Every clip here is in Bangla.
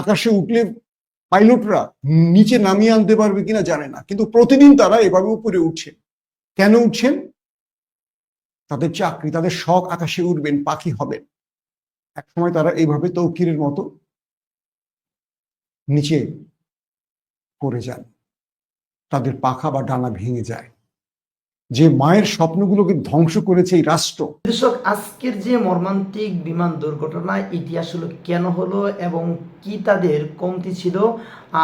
আকাশে উঠলে পাইলটরা নিচে নামিয়ে আনতে পারবে কিনা জানে না। কিন্তু প্রতিদিন তারা এভাবে উপরে উঠছে কেন উঠছেন? তাদের চাকরি, তাদের শখ আকাশে উঠবেন, পাখি হবেন। এক সময় তারা এইভাবে তৌকিরের মতো নিচে পড়ে যান। তাদের পাখা বা ডানা ভেঙে যায়। যে মায়ের স্বপ্নগুলোকে ধ্বংস করেছে এই রাষ্ট্র। দর্শক আজকের যে মর্মান্তিক বিমান দুর্ঘটনা এটি আসলে কেন হলো এবং কি তাদের কমতি ছিল?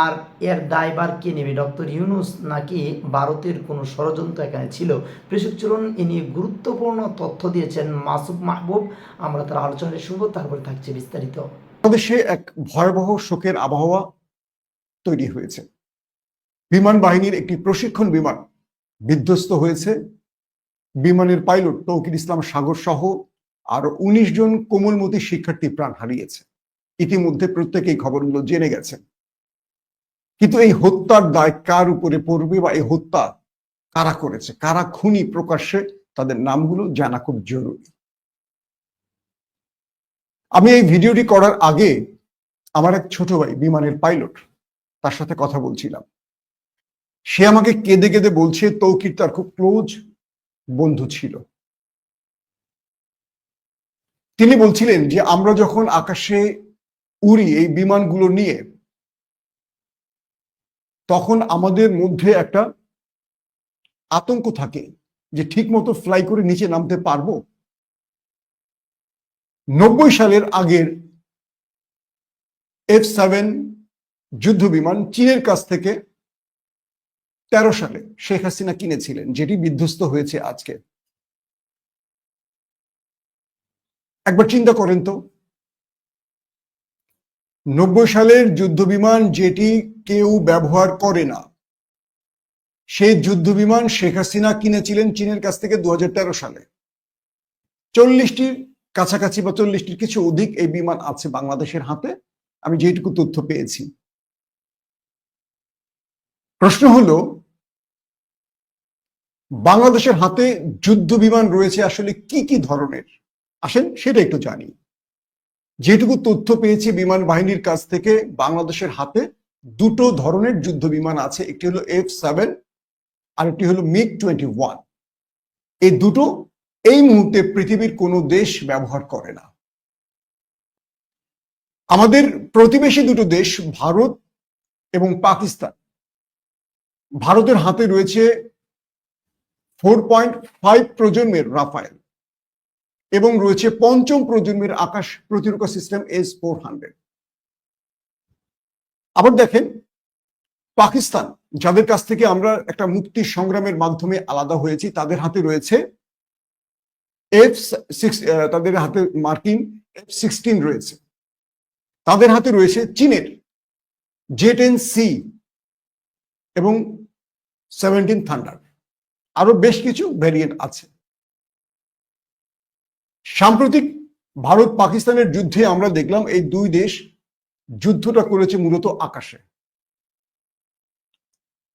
আর এর দায়বার কে নেবে? ডক্টর ইউনুস নাকি ভারতের কোনো ষড়যন্ত্র এখানে ছিল? প্রেষক চলুন এ নিয়ে গুরুত্বপূর্ণ তথ্য দিয়েছেন মাসুদ মাহবুব। আমরা তার আলোচনাটা শুনব তারপরে থাকছে বিস্তারিত। বাংলাদেশে এক ভয়াবহ শোকের আবহাওয়া তৈরি হয়েছে। বিমান বাহিনীর একটি প্রশিক্ষণ বিমান বিধ্বস্ত হয়েছে। বিমানের পাইলট তৌকির ইসলাম সাগর সহ আরও উনিশ জন কোমলমতি শিক্ষার্থী প্রাণ হারিয়েছে। ইতিমধ্যে প্রত্যেকেই খবরগুলো জেনে গেছেন। কিন্তু এই হত্যার দায় কার উপরে পড়বে বা এই হত্যা কারা করেছে? কারা খুনি প্রকাশ্যে? তাদের নামগুলো জানা খুব জরুরি। আমি এই ভিডিওটি করার আগে আমার এক ছোট ভাই, বিমানের পাইলট, তার সাথে কথা বলছিলাম। সে আমাকে কেঁদে কেঁদে বলছে, তৌকির তার খুব ক্লোজ বন্ধু ছিল। তিনি বলছিলেন যে, আমরা যখন আকাশে উড়ি এই বিমানগুলো নিয়ে, তখন আমাদের মধ্যে একটা আতঙ্ক থাকে যে ঠিক মতো ফ্লাই করে নিচে নামতে পারব? নব্বই সালের আগের এফ সেভেন যুদ্ধ বিমান চীনের কাছ থেকে তেরো সালে শেখ হাসিনা কিনেছিলেন, যেটি বিধ্বস্ত হয়েছে আজকে। একবার চিন্তা করেন তো, নব্বই সালের যুদ্ধ বিমান যেটি কেউ ব্যবহার করে না, সেই যুদ্ধ বিমান শেখ হাসিনা কিনেছিলেন চীনের কাছ থেকে দু হাজার তেরো সালে। চল্লিশটির কাছাকাছি বা চল্লিশটির কিছু অধিক এই বিমান আছে বাংলাদেশের হাতে, আমি যেটুকু তথ্য পেয়েছি। প্রশ্ন হলো বাংলাদেশের হাতে যুদ্ধ বিমান রয়েছে আসলে কি কি ধরনের? আসেন সেটা একটু জানি। যেটুকু তথ্য পেয়েছি বিমান বাহিনীর কাছ থেকে, বাংলাদেশের হাতে দুটো ধরনের যুদ্ধ বিমান আছে, একটি হলো এফ সেভেন আর একটি হলো মিগ টোয়েন্টি ওয়ান। এই দুটো এই মুহূর্তে পৃথিবীর কোনো দেশ ব্যবহার করে না। আমাদের প্রতিবেশী দুটো দেশ, ভারত এবং পাকিস্তান। ভারতের হাতে রয়েছে ফোর পয়েন্ট ফাইভ প্রজন্মের রাফায়েল এবং রয়েছে পঞ্চম প্রজন্মের আকাশ প্রতিরক্ষা সিস্টেম এস ফোর হান্ড্রেড আবার দেখেন, পাকিস্তান, যাদের কাছ থেকে আমরা একটা মুক্তি সংগ্রামের মাধ্যমে আলাদা হয়েছি, তাদের হাতে রয়েছে এফ সিক্স তাদের হাতে মার্কিন এফ সিক্সটিন রয়েছে। তাদের হাতে রয়েছে চীনের জে টেন সি এবং সেভেন্টিন থান্ডার। আরও বেশ কিছু ভ্যারিয়েন্ট আছে। সাম্প্রতিক ভারত পাকিস্তানের যুদ্ধে আমরা দেখলাম এই দুই দেশ যুদ্ধটা করেছে মূলত আকাশে।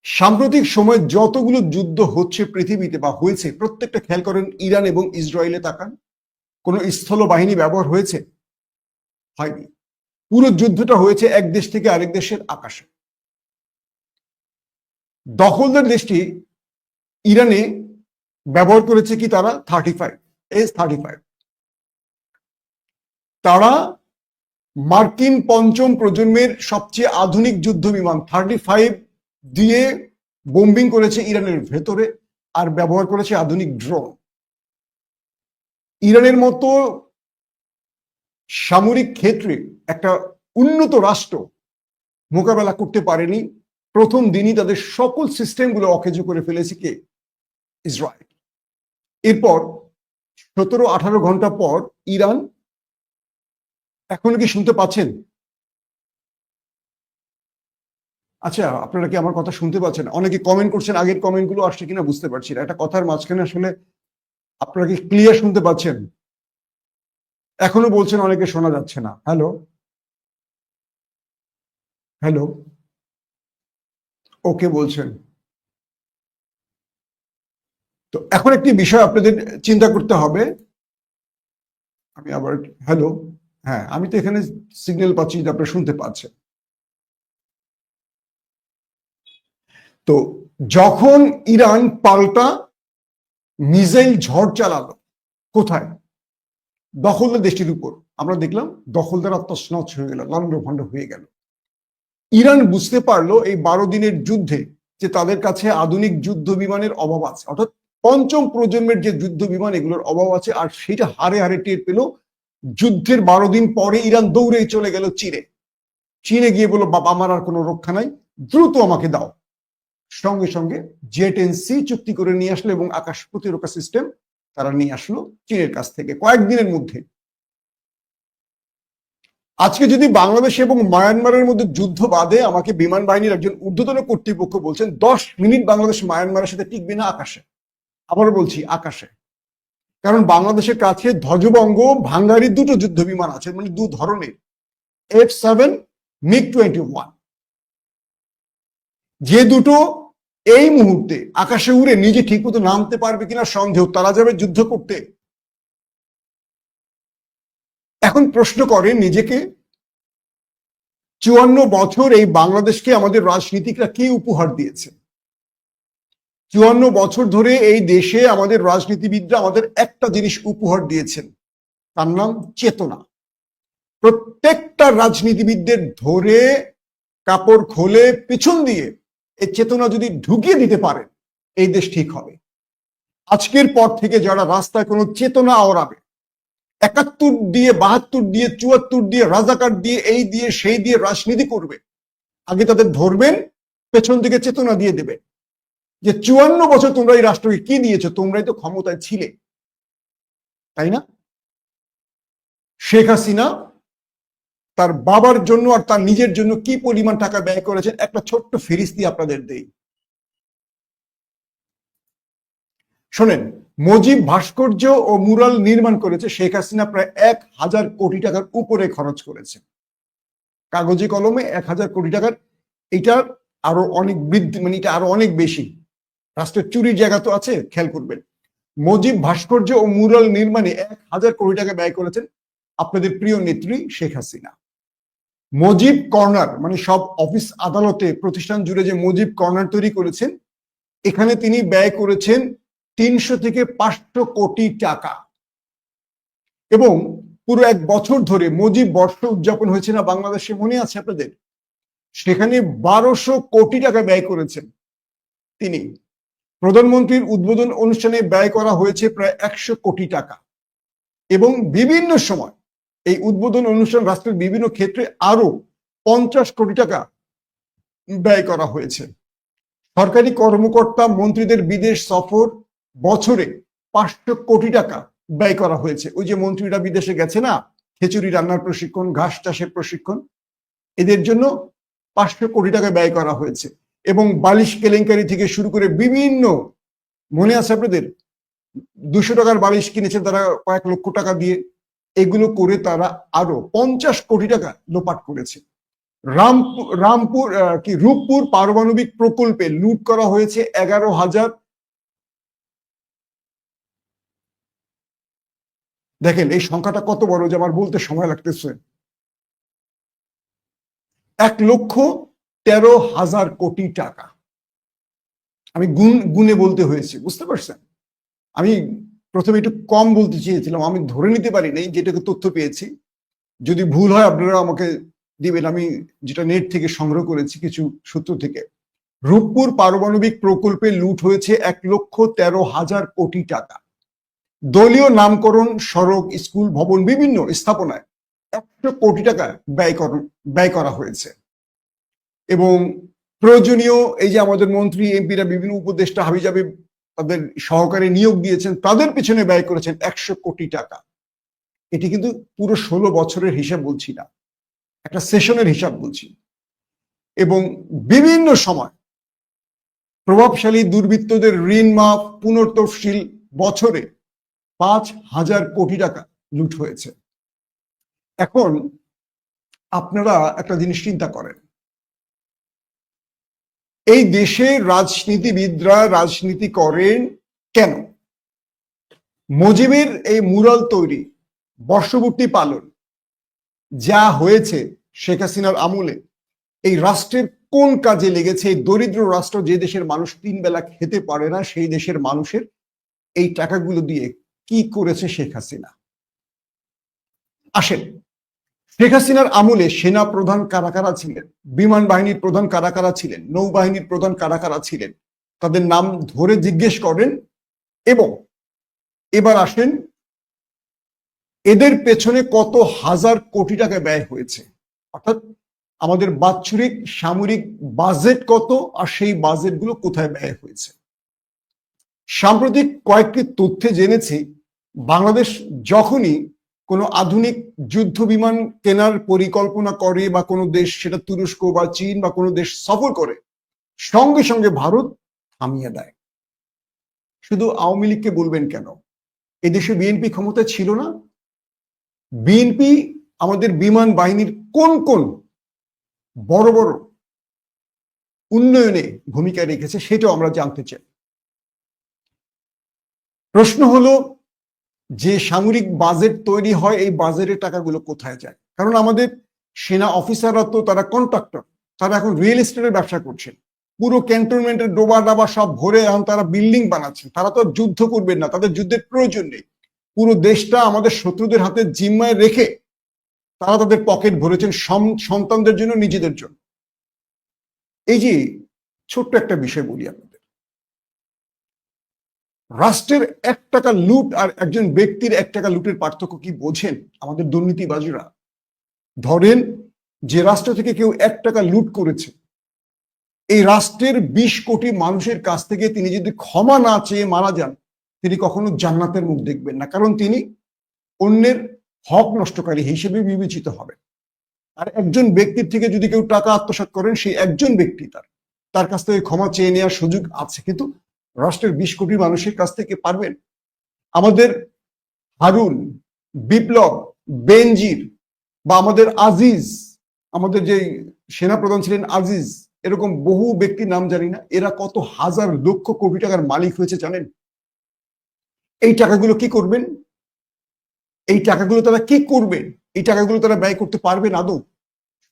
সাম্প্রতিক সময় যতগুলো যুদ্ধ হচ্ছে পৃথিবীতে বা হয়েছে, প্রত্যেকটা খেয়াল করেন ইরান এবং ইসরায়েলে তাকান, কোনো স্থল বাহিনী ব্যবহার হয়েছে? হয়নি। পুরো যুদ্ধটা হয়েছে এক দেশ থেকে আরেক দেশের আকাশে। দখলদার দেশটি ইরানে ব্যবহার করেছে কি তারা? Thirty five S thirty five তারা মার্কিন পঞ্চম প্রজন্মের সবচেয়ে আধুনিক যুদ্ধ বিমান থার্টি ফাইভ দিয়ে বোম্বিং করেছে ইরানের ভেতরে আর ব্যবহার করেছে আধুনিক ড্রোন ইরানের মতো সামরিক ক্ষেত্রে একটা উন্নত রাষ্ট্র মোকাবেলা করতে পারেনি। প্রথম দিনই তাদের সকল সিস্টেমগুলো অকেজো করে ফেলেছে কে? ইসরায়েল। এরপর সতেরো আঠারো ঘণ্টা পর ইরান এখন কি শুনতে পাচ্ছেন? আচ্ছা আপনারা কি আমার কথা শুনতে পাচ্ছেন? অনেকে কমেন্ট করছেন, আগের কমেন্টগুলো আসছে কিনা বুঝতে পারছি না। একটা কথার মাঝখানে আসলে আপনারা কি ক্লিয়ার শুনতে পাচ্ছেন? এখনও বলছেন, অনেকে শোনা যাচ্ছে না। হ্যালো হ্যালো ওকে বলছেন। তো এখন একটি বিষয় আপনাদের চিন্তা করতে হবে। আমি আবার হ্যালো হ্যাঁ আমি তো এখানে সিগন্যাল পাচ্ছি যে আপনারা শুনতে পাচ্ছেন। তো যখন ইরান পাল্টা মিসাইল ঝড় চালালো, কোথায়? দখলদার দেশটির উপর। আমরা দেখলাম দখলদার আত্মস্নচ হয়ে গেল লন্ডভণ্ড হয়ে গেল। ইরান বুঝতে পারল এই বারো দিনের যুদ্ধে যে তাদের কাছে আধুনিক যুদ্ধ বিমানের অভাব আছে। অর্থাৎ পঞ্চম প্রজন্মের যে যুদ্ধ বিমান, এগুলোর অভাব আছে, আর সেটা হারে হারে টের পেল। যুদ্ধের বারো দিন পরে ইরান দৌড়ে চলে গেল চীনে। চীনে গিয়ে বলল, বাবা, আমার আর কোনো রক্ষা নাই, দ্রুত আমাকে দাও। সঙ্গে সঙ্গে জেট এন সি চুক্তি করে নিয়ে আসলো এবং আকাশ প্রতিরক্ষা সিস্টেম তারা নিয়ে আসলো চীনের কাছ থেকে কয়েকদিনের মধ্যে। আজকে যদি বাংলাদেশ এবং মায়ানমারের মধ্যে যুদ্ধ বাদে আমাকে বিমান বাহিনীর একজন ঊর্ধ্বতন কর্তৃপক্ষ বলছেন, দশ মিনিট বাংলাদেশ মায়ানমারের সাথে টিকবে না আকাশে। আবার বলছি, আকাশে। কারণ বাংলাদেশের কাছে ধ্বজবঙ্গ, ভাঙ্গারি দুটো যুদ্ধ বিমান আছে মানে দু ধরনের। F seven MiG twenty one যে দুটো এই মুহূর্তে আকাশে উড়ে নিজে ঠিক মতো নামতে পারবে কিনা সন্দেহ, তারা যাবে যুদ্ধ করতে। এখন প্রশ্ন করে নিজেকে, চুয়ান্ন বছর এই বাংলাদেশকে আমাদের রাজনীতিকরা কি উপহার দিয়েছে? চুয়ান্ন বছর ধরে এই দেশে আমাদের রাজনীতিবিদরা আমাদের একটা জিনিস উপহার দিয়েছেন। তার নাম চেতনা। প্রত্যেকটা রাজনীতিবিদদের ধরে কাপড় খোলে, পিছন দিয়ে এই চেতনা যদি ঢুকিয়ে দিতে পারেন এই দেশ ঠিক হবে। আজকের পর থেকে যারা রাস্তায় কোনো চেতনা ওড়াবে একাত্তর দিয়ে, বাহাত্তর দিয়ে, চুয়াত্তর দিয়ে, রাজাকার দিয়ে, এই দিয়ে, সেই দিয়ে রাজনীতি করবে, আগে তাদের ধরবেন, পেছন থেকে চেতনা দিয়ে দেবে যে চুয়ান্ন বছর তোমরা এই রাষ্ট্রকে কি দিয়েছ? তোমরাই তো ক্ষমতায় ছিলে। তাই না? শেখ হাসিনা তার বাবার জন্য আর তার নিজের জন্য কি পরিমাণ টাকা ব্যয় করেছেন? একটা ছোট্ট ফিরিস্তি আপনাদের দেই। শোনেন, মজিব ভাস্কর্য ও মুরাল নির্মাণ করেছে শেখ হাসিনা প্রায় এক হাজার কোটি টাকার উপরে খরচ করেছে। কাগজে কলমে এক হাজার কোটি টাকার। এটার আরও অনেক বৃদ্ধি মানে এটা আরও অনেক বেশি। রাষ্ট্রের চুরির জায়গা তো আছে, খেয়াল করবেন। মজিব ভাস্কর্য ও মুরাল নির্মাণে এক হাজার কোটি টাকা ব্যয় করেছেন আপনাদের প্রিয় নেত্রী শেখ হাসিনা। মজিব কর্নার মানে সব অফিস আদালতে প্রতিষ্ঠান জুড়ে যে মজিব কর্নার তৈরি করেছেন, এখানে তিনি ব্যয় করেছেন তিনশো থেকে পাঁচশো কোটি টাকা। এবং পুরো এক বছর ধরে মজিব বর্ষ উদযাপন হয়েছে না, বাংলাদেশে মনে আছে আপনাদের? সেখানে বারোশো কোটি টাকা ব্যয় করেছেন তিনি। প্রধানমন্ত্রীর উদ্বোধন অনুষ্ঠানে ব্যয় করা হয়েছে প্রায় একশো কোটি টাকা। এবং বিভিন্ন সময় এই উদ্বোধন অনুষ্ঠান রাষ্ট্রের বিভিন্ন ক্ষেত্রে আরও পঞ্চাশ কোটি টাকা ব্যয় করা হয়েছে। সরকারি কর্মকর্তা মন্ত্রীদের বিদেশ সফর বছরে পাঁচশো কোটি টাকা ব্যয় করা হয়েছে। ওই যে মন্ত্রীরা বিদেশে গেছে না, খেচুড়ি রান্নার প্রশিক্ষণ, ঘাস চাষের প্রশিক্ষণ, এদের জন্য পাঁচশো কোটি টাকা ব্যয় করা হয়েছে। এবং বালিশ কেলেঙ্কারি থেকে শুরু করে বিভিন্ন, মনে আছে আপনাদের? দুশো টাকার বালিশ কিনেছেন তারা কয়েক লক্ষ টাকা দিয়ে। এগুলো করে তারা আরও পঞ্চাশ কোটি টাকা লোপাট করেছে। রামপুর রামপুর কি, রূপপুর পারমাণবিক প্রকল্পে লুট করা হয়েছে এগারো হাজার। দেখেন, এই সংখ্যাটা কত বড় যে আমার বলতে সময় লাগতেছে। এক লক্ষ তেরো হাজার কোটি টাকা। আমি গুণ গুনে বলতে হয়েছে, বুঝতে পারছেন? আমি প্রথমে একটু কম বলতে চেয়েছিলাম, আমি ধরে নিতে পারি নাই যেটাকে তথ্য পেয়েছি। যদি ভুল হয় আপনারা আমাকে দিবেন, আমি যেটা নেট থেকে সংগ্রহ করেছি কিছু সূত্র থেকে। রূপপুর পারমাণবিক প্রকল্পে লুট হয়েছে এক লক্ষ তেরো হাজার কোটি টাকা। দলীয় নামকরণ সড়ক, স্কুল, ভবন, বিভিন্ন স্থাপনায় একশো কোটি টাকা ব্যয় ব্যয় করা হয়েছে। এবং প্রয়োজনীয় এই যে আমাদের মন্ত্রী, এমপিরা, বিভিন্ন উপদেষ্টা হাবিজাবি তাদের সহকারে নিয়োগ দিয়েছেন, তাদের পিছনে ব্যয় করেছেন একশো কোটি টাকা। এটি কিন্তু পুরো ষোলো বছরের হিসাব বলছি না, একটা সেশনের হিসাব বলছি। এবং বিভিন্ন সময় প্রভাবশালী দুর্বৃত্তদের ঋণ মাফ পুনর্তফসিল বছরে পাঁচ হাজার কোটি টাকা লুট হয়েছে। এখন আপনারা একটা জিনিস চিন্তা করেন এই দেশের রাজনীতিবিদরা রাজনীতি করেন কেন? মজিবের এই মুরাল তৈরি বর্ষবর্তী পালন যা হয়েছে শেখ হাসিনার আমলে, এই রাষ্ট্রের কোন কাজে লেগেছে, এই দরিদ্র রাষ্ট্র যে দেশের মানুষ তিন বেলা খেতে পারে না, সেই দেশের মানুষের এই টাকাগুলো দিয়ে কি করেছে শেখ হাসিনা? আসেন শেখ হাসিনার আমলে সেনা প্রধান কারা কারা ছিলেন? বিমান বাহিনীর প্রধান কারা কারা ছিলেন? নৌবাহিনীর প্রধান কারা কারা ছিলেন? তাদের নাম ধরে জিজ্ঞেস করেন এবং এবার আসেন, এদের পেছনে কত হাজার কোটি টাকা ব্যয় হয়েছে? অর্থাৎ আমাদের বাৎসরিক সামরিক বাজেট কত আর সেই বাজেটগুলো কোথায় ব্যয় হয়েছে? সাম্প্রতিক কয়েকটি তথ্যে জেনেছি, বাংলাদেশ যখনই কোনো আধুনিক যুদ্ধ বিমান কেনার পরিকল্পনা করে বা কোনো দেশ সেটা তুরস্ক বা চীন বা কোনো দেশ সফর করে, সঙ্গে সঙ্গে ভারত থামিয়ে দেয়। শুধু আওয়ামী লীগকে বলবেন কেন? এদেশে বিএনপি ক্ষমতা ছিল না। বিএনপি আমাদের বিমান বাহিনীর কোন কোন বড় বড় উন্নয়নে ভূমিকা রেখেছে সেটাও আমরা জানতে চাই। প্রশ্ন হলো যে সামরিক বাজেট তৈরি হয়, এই বাজেটের টাকাগুলো কোথায় যায়? কারণ আমাদের সেনা অফিসাররা তো তারা কন্ট্রাক্টর, তারা এখন রিয়েল এস্টেটের ব্যবসা করছেন। পুরো ক্যান্টনমেন্টের ডোবা ডাবা সব ভরে এখন তারা বিল্ডিং বানাচ্ছেন। তারা তো যুদ্ধ করবেন না, তাদের যুদ্ধের প্রয়োজন নেই। পুরো দেশটা আমাদের শত্রুদের হাতে জিম্মায় রেখে তারা তাদের পকেট ভরেছেন সন্তানদের জন্য, নিজেদের জন্য। এই যে ছোট্ট একটা বিষয় বলি আপনাদের রাষ্ট্রের এক টাকা লুট আর একজন ব্যক্তির এক টাকা লুটের পার্থক্য কি বোঝেন আমাদের দুর্নীতিবাজরা? ধরেন যে রাষ্ট্র থেকে কেউ এক টাকা লুট করেছে, এই রাষ্ট্রের বিশ কোটি মানুষের কাছ থেকে তিনি যদি ক্ষমা না চেয়ে মারা যান, তিনি কখনো জান্নাতের মুখ দেখবেন না, কারণ তিনি অন্যের হক নষ্টকারী হিসেবে বিবেচিত হবেন। আর একজন ব্যক্তির থেকে যদি কেউ টাকা আত্মসাৎ করেন, সেই একজন ব্যক্তি তার তার কাছ থেকে ক্ষমা চেয়ে নেওয়ার সুযোগ আছে। কিন্তু রাষ্ট্রের বিশ কোটি মানুষের কাছ থেকে পারবেন। আমাদের হারুন, বিপ্লব, বেনজির বা আমাদের আজিজ, আমাদের যে সেনাপ্রধান ছিলেন আজিজ, এরকম বহু ব্যক্তির নাম জানি না, এরা কত হাজার লক্ষ কোটি টাকার মালিক হয়েছে জানেন? এই টাকাগুলো কি করবেন? এই টাকাগুলো তারা কি করবেন? এই টাকাগুলো তারা ব্যয় করতে পারবেন আদৌ?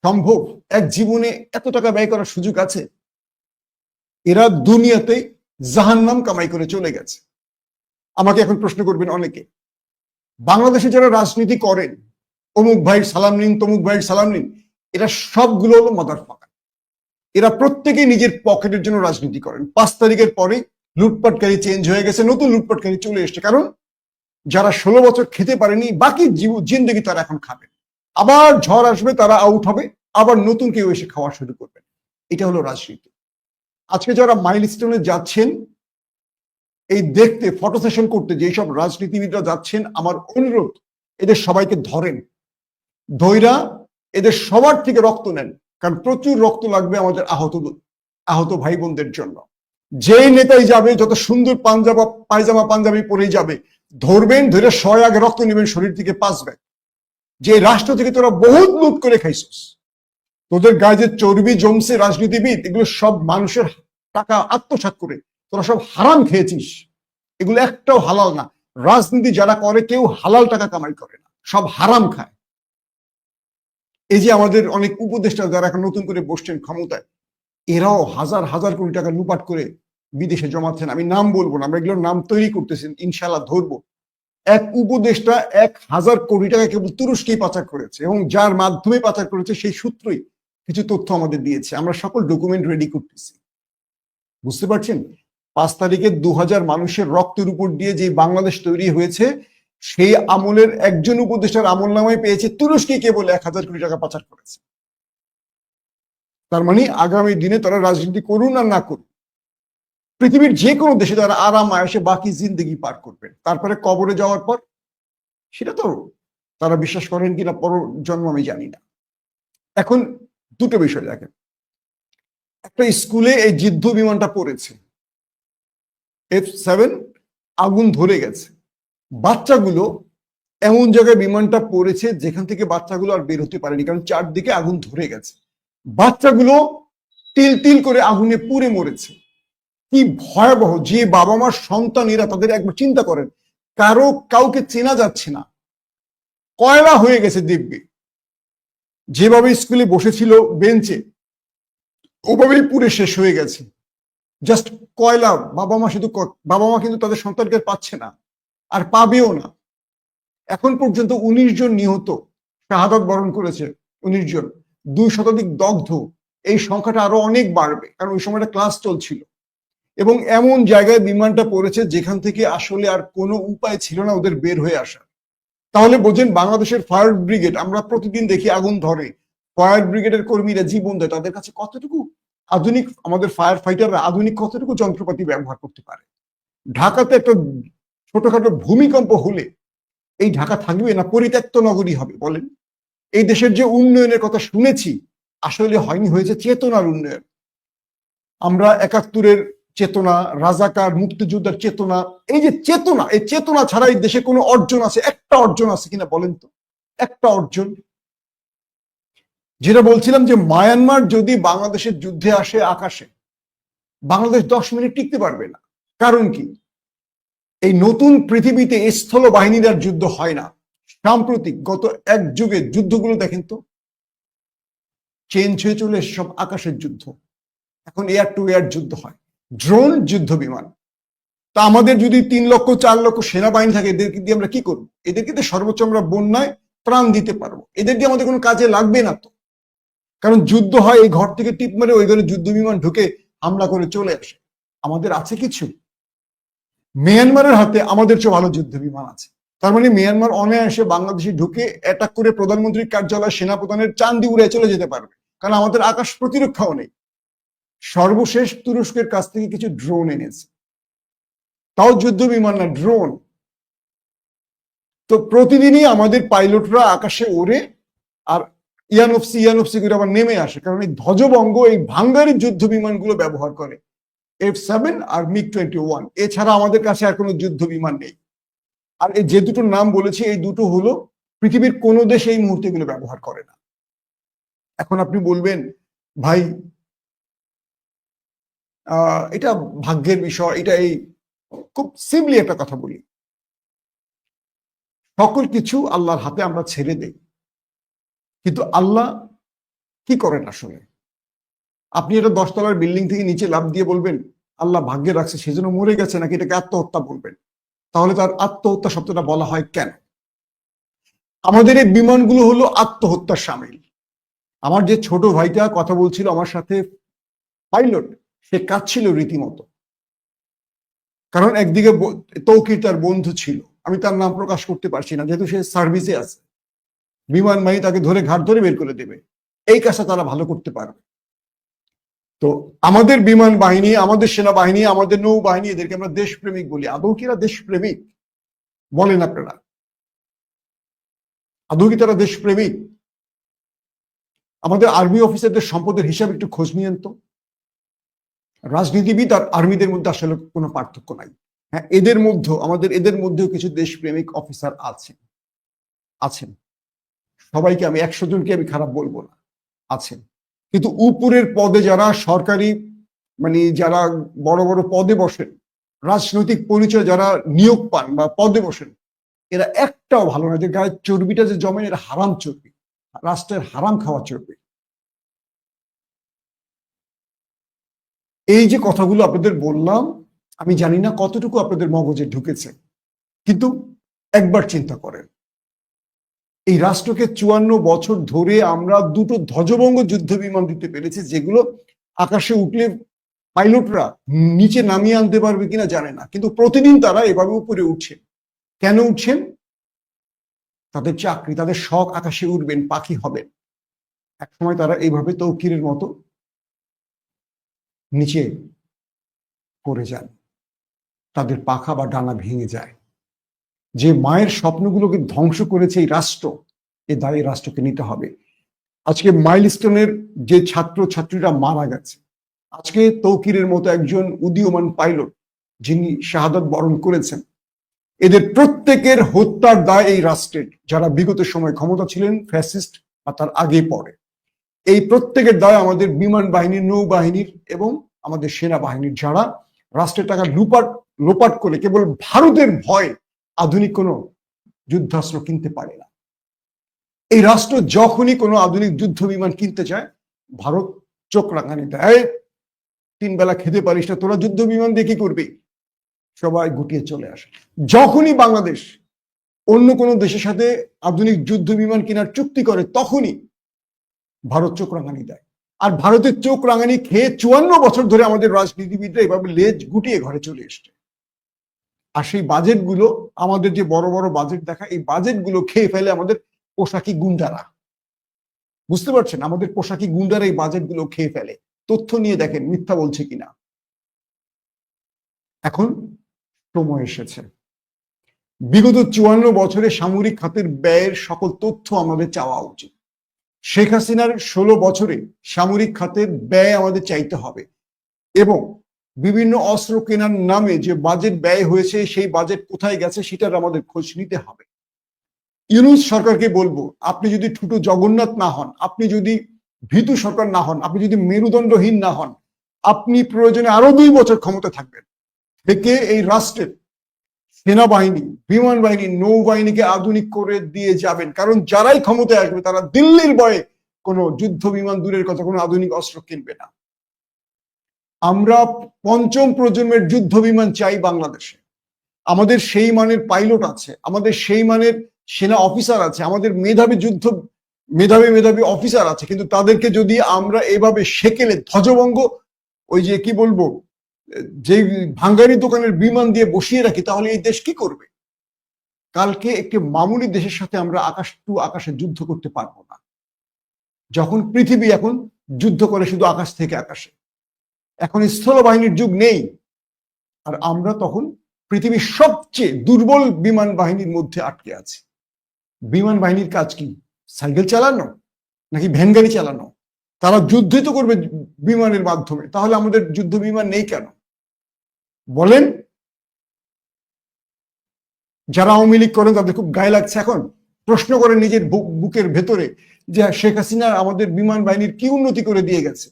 সম্ভব? এক জীবনে এত টাকা ব্যয় করার সুযোগ আছে? এরা দুনিয়াতে জাহান্নাম কামাই করে চলে গেছে। আমাকে এখন প্রশ্ন করবেন অনেকে, বাংলাদেশে যারা রাজনীতি করেন, অমুক ভাইয়ের সালাম নিন, তমুক ভাইয়ের সালাম নিন, এরা সবগুলো হলো মাদার ফাঁকা এরা প্রত্যেকেই নিজের পকেটের জন্য রাজনীতি করেন। পাঁচ তারিখের পরে লুটপাটকারী চেঞ্জ হয়ে গেছে, নতুন লুটপাটকারী চলে এসছে। কারণ যারা ষোলো বছর খেতে পারেনি, বাকি জিন্দগি তারা এখন খাবে। আবার ঝড় আসবে, তারা আউট হবে, আবার নতুন কেউ এসে খাওয়া শুরু করবে। এটা হলো রাজনীতি। আজকে যারা মাইল মাইলস্টোনে যাচ্ছেন, এই দেখতে ফটো সেশন করতে যেসব রাজনীতিবিদরা যাচ্ছেন, আমার অনুরোধ, এদের সবাইকে ধরেন। ধৈরা এদের সবার থেকে রক্ত নেন, কারণ প্রচুর রক্ত লাগবে আমাদের আহত আহত ভাই বোনদের জন্য। যেই নেতাই যাবে, যত সুন্দর পাঞ্জাবা, পায়জামা পাঞ্জাবি পরেই যাবে, ধরবেন, ধরে শয় আগে রক্ত নেবেন, শরীর থেকে পাঁচ ব্যাগ যে রাষ্ট্র থেকে তোরা বহুত লুট করে খাইছিস। তোদের গায়ে যে চর্বি, জমছে, রাজনীতিবিদ, এগুলো সব মানুষের টাকা আত্মসাৎ করে। তোরা সব হারাম খেয়েছিস। এগুলো একটাও হালাল না। রাজনীতি যারা করে, কেউ হালাল টাকা কামাই করে না। সব হারাম খায়। এই যে আমাদের অনেক উপদেষ্টা যারা এখন নতুন করে বসছেন ক্ষমতায়, এরাও হাজার হাজার কোটি টাকা লুপাট করে বিদেশে জমাচ্ছেন। আমি নাম বলব না, আমরা এগুলোর নাম তৈরি করতেছেন ইনশাল্লাহ ধরবো। এক উপদেষ্টা এক হাজার কোটি টাকা কেবল তুরস্কেই পাচার করেছে এবং যার মাধ্যমে পাচার করেছে সেই সূত্রই। কিছু তথ্য আমাদের দিয়েছে। আমরা সকল ডকুমেন্ট রেডি করতেছি। বুঝতে পারছেন? পাঁচ তারিখে দু হাজার মানুষের রক্তের উপর দিয়ে যে বাংলাদেশ তৈরি হয়েছে, সেই আমলের একজন উপদেষ্টার আমল নামায় পেয়েছে তুরস্কে কেবল এক হাজার কোটি টাকা পাচার করেছে। তার মানে আগামী দিনে তারা রাজনীতি করুন আর না করুন। পৃথিবীর যে কোনো দেশে তারা আরাম আয়সে বাকি জিন্দগি পার করবেন। তারপরে কবরে যাওয়ার পর? সেটা তো তারা বিশ্বাস করেন কিনা পর জন্ম আমি জানি না। এখন দুটো বিষয় দেখেন। একটা স্কুলে এই যুদ্ধ বিমানটা পড়েছে। এফ সেভেন আগুন ধরে গেছে। বাচ্চাগুলো এমন জায়গায় বিমানটা পড়েছে যেখান থেকে বাচ্চাগুলো আর বের হতে পারেনি, কারণ চারদিকে আগুন ধরে গেছে। বাচ্চাগুলো তিল তিল করে আগুনে পুড়ে মরেছে। কি ভয়াবহ, যে বাবা মার সন্তান এরা তাদের একবার চিন্তা করেন, কারও কাউকে চেনা যাচ্ছে না। কয়লা হয়ে গেছে দিব্যি। যেভাবে স্কুলে বসেছিল বেঞ্চে, ওভাবেই পুরে শেষ হয়ে গেছে। জাস্ট কয়লা, বাবা মা শুধু বাবা মা কিন্তু তাদের সন্তানকে পাচ্ছে না, আর পাবেও না। এখন পর্যন্ত উনিশ জন নিহত, শাহাদত বরণ করেছে উনিশ জন। দুই শতাধিক দগ্ধ, এই সংখ্যাটা আরও অনেক বাড়বে, কারণ ওই সময়টা ক্লাস চলছিল। এবং এমন জায়গায় বিমানটা পড়েছে যেখান থেকে আসলে আর কোনো উপায় ছিল না ওদের বের হয়ে আসা। তাহলে বোঝেন বাংলাদেশের ফায়ার ব্রিগেড আমরা প্রতিদিন দেখি আগুন ধরে। ফায়ার ব্রিগেডের কর্মীরা জীবন দেয়। তাদের কাছে কতটুকু আধুনিক, আমাদের ফায়ার ফাইটাররা আধুনিক কতটুকু যন্ত্রপাতি ব্যবহার করতে পারে? ঢাকাতে একটা ছোটখাটো ভূমিকম্প হলে এই ঢাকা থাকবে না, পরিত্যক্ত নগরী হবে, বলেন। এই দেশের যে উন্নয়নের কথা শুনেছি, আসলে হয়নি, হয়েছে চেতনার উন্নয়ন। আমরা একাত্তরের চেতনা, রাজাকার, মুক্তিযোদ্ধার চেতনা, এই যে চেতনা, এই চেতনা ছাড়া এই দেশে কোনো অর্জন আছে, একটা অর্জন আছে কিনা বলেন তো? একটা অর্জন। যেটা বলছিলাম যে মায়ানমার যদি বাংলাদেশের যুদ্ধে আসে আকাশে, বাংলাদেশ দশ মিনিট টিকতে পারবে না। কারণ কি? এই নতুন পৃথিবীতে স্থল বাহিনীর আর যুদ্ধ হয় না। সাম্প্রতিক, গত এক যুগে যুদ্ধগুলো দেখেন তো। চেঞ্জ হয়ে চলে সব আকাশের যুদ্ধ। এখন এয়ার টু এয়ার যুদ্ধ হয়। ড্রোন যুদ্ধ বিমান। তা আমাদের যদি তিন লক্ষ, চার লক্ষ সেনাবাহিনী থাকে, এদেরকে দিয়ে আমরা কি করব? এদেরকে দিয়ে সর্বোচ্চ আমরা বন্যায় প্রাণ দিতে পারব। এদের দিয়ে আমাদের কোনো কাজে লাগবে না তো। কারণ যুদ্ধ হয়, এই ঘর থেকে টিপ মেরে ওই ঘরে যুদ্ধ বিমান ঢুকে হামলা করে চলে আসে। আমাদের আছে কিছু? মিয়ানমারের হাতে আমাদের চেয়ে ভালো যুদ্ধ বিমান আছে। তার মানে মিয়ানমার অনায়াসে বাংলাদেশে ঢুকে অ্যাটাক করে প্রধানমন্ত্রীর কার্যালয় সেনাপ্রধানের চান্দি উড়ে চলে যেতে পারবে। কারণ আমাদের আকাশ প্রতিরক্ষাও নেই। সর্বশেষ তুরস্কের কাছ থেকে কিছু ড্রোন এনেছে। তাও যুদ্ধ বিমান না ড্রোন তো প্রতিদিনই আমাদের পাইলটরা আকাশে ওড়ে আর ইয়ানফসি ইয়ানফসি করে আবার নেমে আসে, কারণ এই ধ্বজভঙ্গ এই ভাঙ্গারি যুদ্ধ বিমানগুলো ব্যবহার করে। এফ সেভেন আর মিগ টোয়েন্টি ওয়ান এছাড়া আমাদের কাছে আর কোনো যুদ্ধ বিমান নেই। আর এই যে দুটোর নাম বলেছি, এই দুটো হলো পৃথিবীর কোনো দেশ এই মুহূর্তে ব্যবহার করে না। এখন আপনি বলবেন, ভাই এটা ভাগ্যের বিষয়, এটা এই খুব সিম্পলি একটা কথা বলি। সকল কিছু আল্লাহর হাতে আমরা ছেড়ে দেই। কিন্তু আল্লাহ কি করেন আসলে? আপনি এটা দশতলার বিল্ডিং থেকে নিচে লাভ দিয়ে বলবেন, আল্লাহ ভাগ্যে রাখছে, সেজন্য মরে গেছে, নাকি এটাকে আত্মহত্যা বলবেন? তাহলে তার আত্মহত্যা শব্দটা বলা হয় কেন? আমাদের এই বিমানগুলো হলো আত্মহত্যার সামিল। আমার যে ছোট ভাইটা কথা বলছিল, আমার সাথে পাইলট সে কাঁদছিল রীতিমতো। কারণ একদিকে তৌকির তার বন্ধু ছিল। আমি তার নাম প্রকাশ করতে পারছি না, যেহেতু সে সার্ভিসে আছে। বিমান বাহিনী তাকে ধরে ঘাট ধরে বের করে দেবে। এই কাজটা তারা ভালো করতে পারবে। তো আমাদের বিমান বাহিনী, আমাদের সেনাবাহিনী, আমাদের নৌবাহিনী, এদেরকে আমরা দেশপ্রেমিক বলি। আদৌ কি এরা দেশপ্রেমিক? বলেন আপনারা। আদৌ কি তারা দেশপ্রেমিক? আমাদের আর্মি অফিসারদের সম্পদের হিসাব একটু খোঁজ নিয়েন তো। রাজনীতিবিদ আর আর্মিদের মধ্যে আসলে কোনো পার্থক্য নাই। হ্যাঁ এদের মধ্যে, আমাদের এদের মধ্যেও কিছু দেশপ্রেমিক অফিসার আছেন। আছেন। সবাইকে আমি, একশো জনকে আমি খারাপ বলব না। আছেন। কিন্তু উপরের পদে যারা সরকারি মানে যারা বড় বড় পদে বসেন, রাজনৈতিক পরিচয় যারা নিয়োগ পান বা পদে বসেন, এরা একটাও ভালো না যে গায়ের চর্বিটা যে জমে এরা হারাম চর্বি, রাষ্ট্রের হারাম খাওয়া চর্বি। এই যে কথাগুলো আপনাদের বললাম, আমি জানি না কতটুকু আপনাদের মগজে ঢুকেছে, কিন্তু একবার চিন্তা করেন। এই রাষ্ট্রকে চুয়ান্ন বছর ধরে আমরা দুটো ধ্বজভঙ্গ যুদ্ধ বিমান দিতে পেরেছি, যেগুলো আকাশে উঠলে পাইলটরা নিচে নামিয়ে আনতে পারবে কিনা জানে না, কিন্তু প্রতিদিন তারা এভাবে উপরে উঠছেন কেন উঠছেন? তাদের চাকরি, তাদের শখ আকাশে উঠবেন, পাখি হবেন। একসময় তারা এইভাবে তৌকিরের মতো নিচে পড়ে যান তাদের পাখা বা ডানা ভেঙে যায়। যে মায়ের স্বপ্নগুলোকে ধ্বংস করেছে এই রাষ্ট্র, এ দায় রাষ্ট্রকে নিতে হবে। আজকে মাইলস্টোনের যে ছাত্র ছাত্রীরা মারা গেছে, আজকে তৌকিরের মতো একজন উদীয়মান পাইলট যিনি শাহাদত বরণ করেছেন, এদের প্রত্যেকের হত্যার দায় এই রাষ্ট্রের, যারা বিগত সময় ক্ষমতা ছিলেন ফ্যাসিস্ট বা তার আগে পরে এই প্রত্যেকের দায় আমাদের বিমান বাহিনীর, নৌবাহিনীর এবং আমাদের সেনাবাহিনীর যারা রাষ্ট্রের টাকা লুপাট, লোপাট করে কেবল ভারতের ভয় আধুনিক কোনো যুদ্ধাস্ত্র কিনতে পারে না। এই রাষ্ট্র যখনই কোনো আধুনিক যুদ্ধ বিমান কিনতে চায়, ভারত চোখ রাঙানি দেয়, তিন বেলা খেতে পারিস না, তোরা যুদ্ধ বিমান দিয়ে কি করবি? সবাই গুটিয়ে চলে আসে। যখনই বাংলাদেশ অন্য কোনো দেশের সাথে আধুনিক যুদ্ধ বিমান কেনার চুক্তি করে, তখনই ভারত চোখ রাঙানি দেয়। আর ভারতের চোখ রাঙানি খেয়ে চুয়ান্ন বছর ধরে আমাদের রাজনীতিবিদরা এভাবে লেজ গুটিয়ে ঘরে চলে এসছে। আর সেই বাজেটগুলো, আমাদের যে বড় বড় বাজেট দেখা, এই বাজেটগুলো খেয়ে ফেলে আমাদের পোশাকি গুন্ডারা। বুঝতে পারছেন? আমাদের পোশাকি গুন্ডারা এই বাজেটগুলো খেয়ে ফেলে। তথ্য নিয়ে দেখেন, মিথ্যা বলছে কিনা। এখন সময় এসেছে। বিগত চুয়ান্ন বছরে সামরিক খাতের ব্যয়ের সকল তথ্য আমাদের চাওয়া উচিত। শেখ হাসিনার ষোলো বছরে সামরিক খাতের ব্যয় আমাদের চাইতে হবে এবং বিভিন্ন অস্ত্র কেনার নামে যে বাজেট ব্যয় হয়েছে, সেই বাজেট কোথায় গেছে সেটার আমাদের খোঁজ নিতে হবে। ইউনুস সরকারকে বলব, আপনি যদি ঠুটো জগন্নাথ না হন, আপনি যদি ভীতু সরকার না হন, আপনি যদি মেরুদণ্ডহীন না হন, আপনি প্রয়োজনে আরও দুই বছর ক্ষমতা থাকবেন। থেকে এই রাষ্ট্রের সেনাবাহিনী বিমান বাহিনী নৌবাহিনীকে আধুনিক করে দিয়ে যাবেন। কারণ যারাই ক্ষমতায় আসবে, তারা দিল্লির বয়ে কোনো যুদ্ধ বিমান দূরের কথা, কোনো আধুনিক অস্ত্র কিনবে না। আমরা পঞ্চম প্রজন্মের যুদ্ধ বিমান চাই বাংলাদেশে। আমাদের সেই মানের পাইলট আছে, আমাদের সেই মানের সেনা অফিসার আছে, আমাদের মেধাবী যুদ্ধ, মেধাবী মেধাবী অফিসার আছে, কিন্তু তাদেরকে যদি আমরা এভাবে সেকেলে ধ্বজভঙ্গ, ওই যে কি বলব যে ভাঙ্গারি দোকানের বিমান দিয়ে বসিয়ে রাখি, তাহলে এই দেশ কি করবে? কালকে একটি মামুলি দেশের সাথে আমরা আকাশ টু আকাশে যুদ্ধ করতে পারব না। যখন পৃথিবী এখন যুদ্ধ করে শুধু আকাশ থেকে আকাশে। এখন স্থল বাহিনীর যুগ নেই। আর আমরা তখন পৃথিবীর সবচেয়ে দুর্বল বিমান বাহিনীর মধ্যে আটকে আছি। বিমান বাহিনীর কাজ কি? সাইকেল চালানো? নাকি ভ্যান গাড়ি চালানো? তারা যুদ্ধই তো করবে বিমানের মাধ্যমে। তাহলে আমাদের যুদ্ধ বিমান নেই কেন? বলেন। যারা আওয়ামী লীগ করেন, তাদের খুব গায়ে লাগছে এখন। প্রশ্ন করেন নিজের বুকের ভেতরে যে শেখ হাসিনা আমাদের বিমান বাহিনীর কি উন্নতি করে দিয়ে গেছে।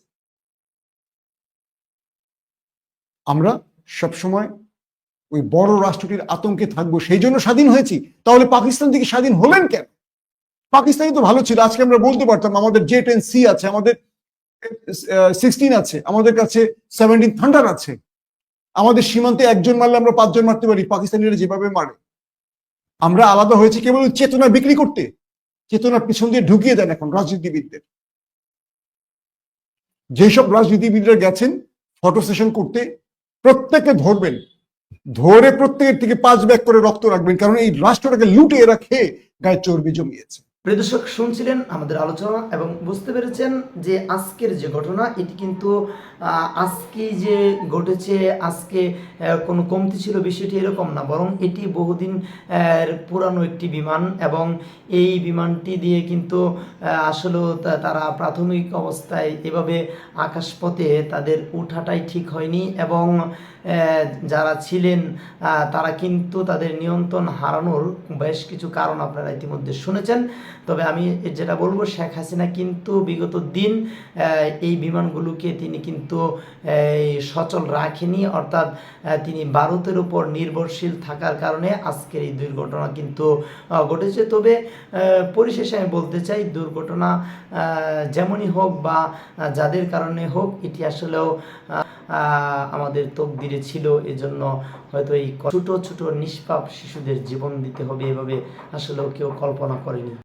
আমরা সবসময় ওই বড় রাষ্ট্রটির আতঙ্কে থাকব, সেই জন্য স্বাধীন হয়েছি। তাহলে পাকিস্তান থেকে স্বাধীন হলেন কেন? পাকিস্তানই তো ভালো ছিল, আজকে আমরা বলতে পারতাম আমাদের জে টেন সি আছে, আমাদের সিক্সটিন আছে, আমাদের কাছে সেভেন্টিন থান্ডার আছে। আমাদের সীমান্তে একজন মারলে আমরা পাঁচজন মারতে পারি, পাকিস্তানিরা যেভাবে মারে। আমরা আলাদা হয়েছে কেবল চেতনা বিক্রি করতে, চেতনার পিছন দিয়ে ঢুকিয়ে দেন এখন রাজনীতিবিদদের। যেসব রাজনীতিবিদরা গেছেন ফটো সেশন করতে, প্রত্যেককে ধরবেন। ধরে প্রত্যেকের থেকে পাঁচ ব্যাগ করে রক্ত রাখবেন, কারণ এই রাষ্ট্রটাকে লুটে এরা খেয়ে গায়ে চর্বি জমিয়েছে। প্রিয় দর্শক, শুনছিলেন আমাদের আলোচনা এবং বুঝতে পেরেছেন যে আজকের যে ঘটনা, এটি কিন্তু আজকে যে ঘটেছে, আজকে কোনো কমতি ছিল বিষয়টি এরকম না, বরং এটি বহুদিন পুরানো একটি বিমান এবং এই বিমানটি দিয়ে কিন্তু তা- তারা প্রাথমিক অবস্থায় এভাবে আকাশপথে তাদের উঠাটাই ঠিক হয়নি এবং যারা ছিলেন তারা কিন্তু তাদের নিয়ন্ত্রণ হারানোর বেশ কিছু কারণ আপনারা ইতিমধ্যে শুনেছেন। তবে আমি যেটা বলব, শেখ হাসিনা কিন্তু বিগত দিন এই বিমানগুলোকে তিনি কিন্তু সচল রাখেনি। অর্থাৎ তিনি ভারতের উপর নির্ভরশীল থাকার কারণে আজকের এই দুর্ঘটনা কিন্তু ঘটেছে। তবে পরিশেষে আমি বলতে চাই, দুর্ঘটনা যেমনই হোক বা যাদের কারণে হোক, এটি আসলেও আমাদের তকদিরে ছিল। এজন্য হয়তো এই ছোট ছোট নিষ্পাপ শিশুদের জীবন দিতে হবে। এভাবে আসলেও কেউ কল্পনা করেনি।